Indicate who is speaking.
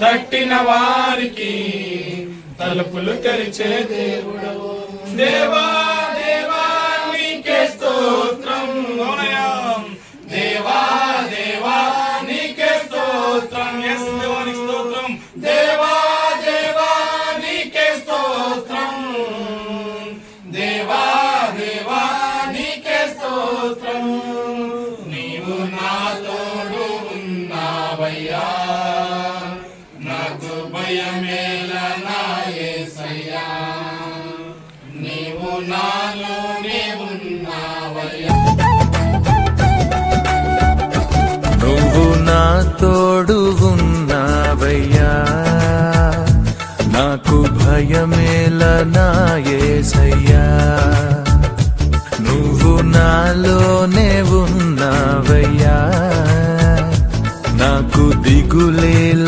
Speaker 1: తట్టిన వారికి తలుపులు తెరిచే దేవుడవు దేవా దేవా నీకే స్తోత్రం. దేవా దేవా నీకే స్తోత్రం. ఎస్ దేవానికి స్తోత్రం. దేవా దేవా నీకే స్తోత్రం. దేవా దేవా నీకే స్తోత్రం. నీవు నాతోడు ఉన్నావయ్యా. నాకు భయమేల నా యేసయ్యా నీవు నాలోనే ఉన్నావయ్యా
Speaker 2: నువ్వు నా తోడు ఉన్నావయ్యా. నాకు భయమేలనాయసయ్యా నువ్వు నాలోనే ఉన్నావయ్యా. నాకు దిగులే